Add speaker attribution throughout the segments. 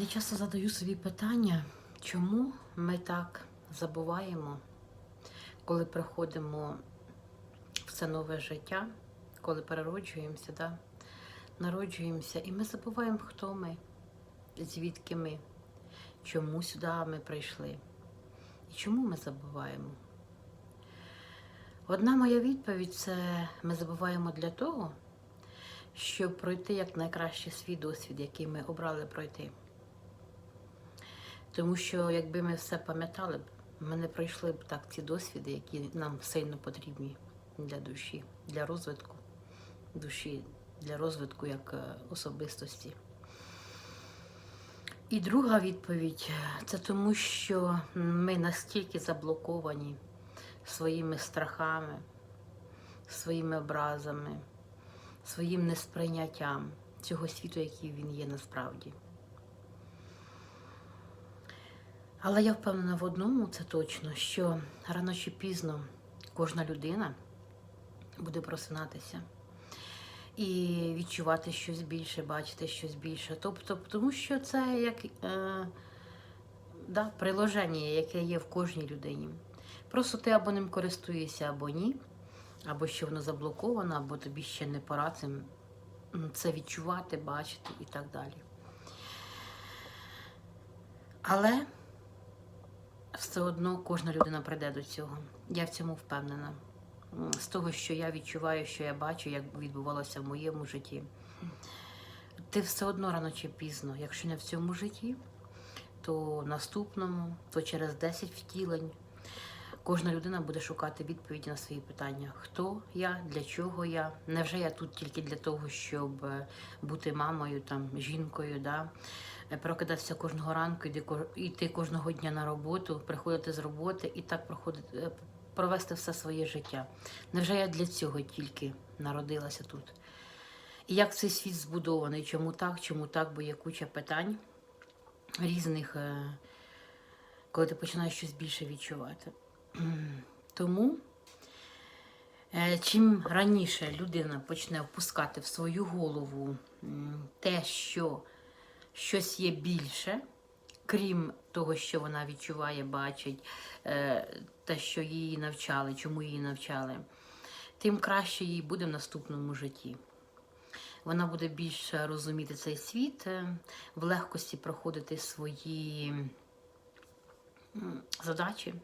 Speaker 1: Я часто задаю собі питання, чому ми так забуваємо, коли приходимо в це нове життя, коли перероджуємося, да? народжуємося, і ми забуваємо, хто ми, звідки ми, чому сюди ми прийшли. І чому ми забуваємо? Одна моя відповідь це ми забуваємо для того, щоб пройти як найкраще свій досвід, який ми обрали пройти. Тому що якби ми все пам'ятали б, ми не пройшли б так ці досвіди, які нам сильно потрібні для душі, для розвитку душі, для розвитку як е, особистості. І друга відповідь це тому, що ми настільки заблоковані своїми страхами, своїми образами, своїм несприйняттям цього світу, який він є насправді. Але я впевнена в одному, це точно, що рано чи пізно кожна людина буде просинатися і відчувати щось більше, бачити щось більше. Тобто, тому що це як е, да, приложення, яке є в кожній людині. Просто ти або ним користуєшся, або ні, або що воно заблоковано, або тобі ще не пора цим це відчувати, бачити і так далі. Але все одно кожна людина прийде до цього. Я в цьому впевнена. З того, що я відчуваю, що я бачу, як відбувалося в моєму житті. Ти все одно рано чи пізно, якщо не в цьому житті, то наступному, то через 10 втілень, кожна людина буде шукати відповіді на свої питання: хто я, для чого я? Невже я тут тільки для того, щоб е, бути мамою, там, жінкою, да? Е, прокидатися кожного ранку, йти кожного дня на роботу, приходити з роботи і так проходити, е, провести все своє життя. Невже я для цього тільки народилася тут? І як цей світ збудований? Чому так, чому так, бо є куча питань різних, коли ти починаєш щось більше відчувати. Тому е, чим раніше людина почне впускати в свою голову те, що щось є більше, крім того, що вона відчуває, бачить, е, те, що її навчали, чому її навчали, тим краще їй буде в наступному житті. Вона буде більше розуміти цей світ, е, в легкості проходити свої задачі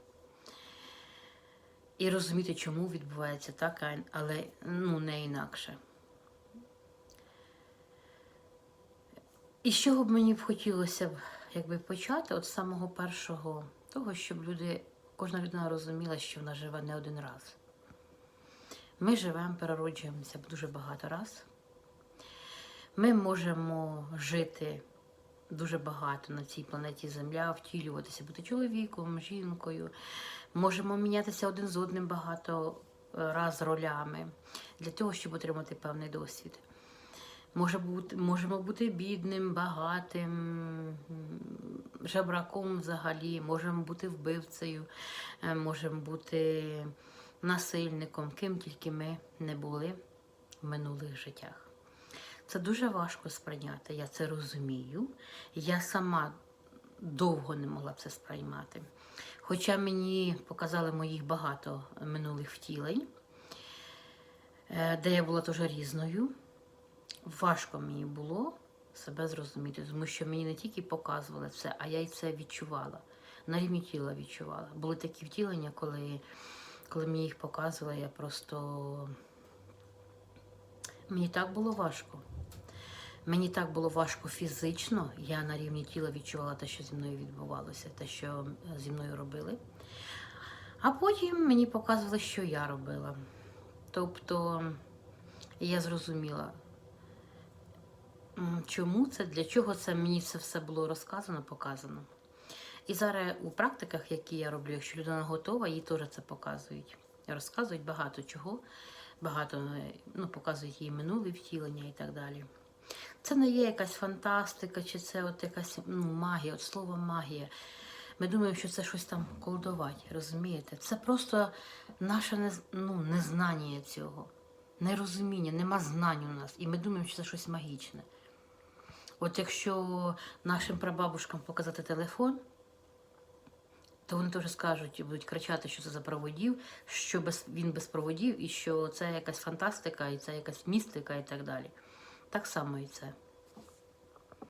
Speaker 1: і розуміти, чому відбувається так, але ну, не інакше. І з чого б мені б хотілося якби почати, от з самого першого того, щоб люди, кожна людина розуміла, що вона живе не один раз. Ми живемо, перероджуємося дуже багато раз. Ми можемо жити дуже багато на цій планеті Земля, втілюватися, бути чоловіком, жінкою. Можемо мінятися один з одним багато е, раз ролями для того, щоб отримати певний досвід. Може бути, можемо бути бідним, багатим, м, жебраком взагалі, можемо бути вбивцею, е, можемо бути насильником, ким тільки ми не були в минулих життях. Це дуже важко сприйняти, я це розумію. Я сама довго не могла це сприймати. Хоча мені показали моїх багато минулих втілень, е, де я була теж різною, важко мені було себе зрозуміти, тому що мені не тільки показували це, а я й це відчувала. На рівні тіла відчувала. Були такі втілення, коли, коли мені їх показували, я просто. Мені так було важко. Мені так було важко фізично. Я на рівні тіла відчувала те, що зі мною відбувалося, те, що зі мною робили. А потім мені показували, що я робила. Тобто я зрозуміла, чому це, для чого це мені це все було розказано, показано. І зараз у практиках, які я роблю, якщо людина готова, їй теж це показують. Розказують багато чого, багато ну, показують їй минуле втілення і так далі. Це не є якась фантастика, чи це от якась ну, магія, от слово магія. Ми думаємо, що це щось там колдувати, розумієте? Це просто наше ну, незнання цього, нерозуміння, нема знань у нас. І ми думаємо, що це щось магічне. От якщо нашим прабабушкам показати телефон, то вони теж скажуть і будуть кричати, що це за проводів, що без, він без проводів, і що це якась фантастика, і це якась містика і так далі. Так само і це.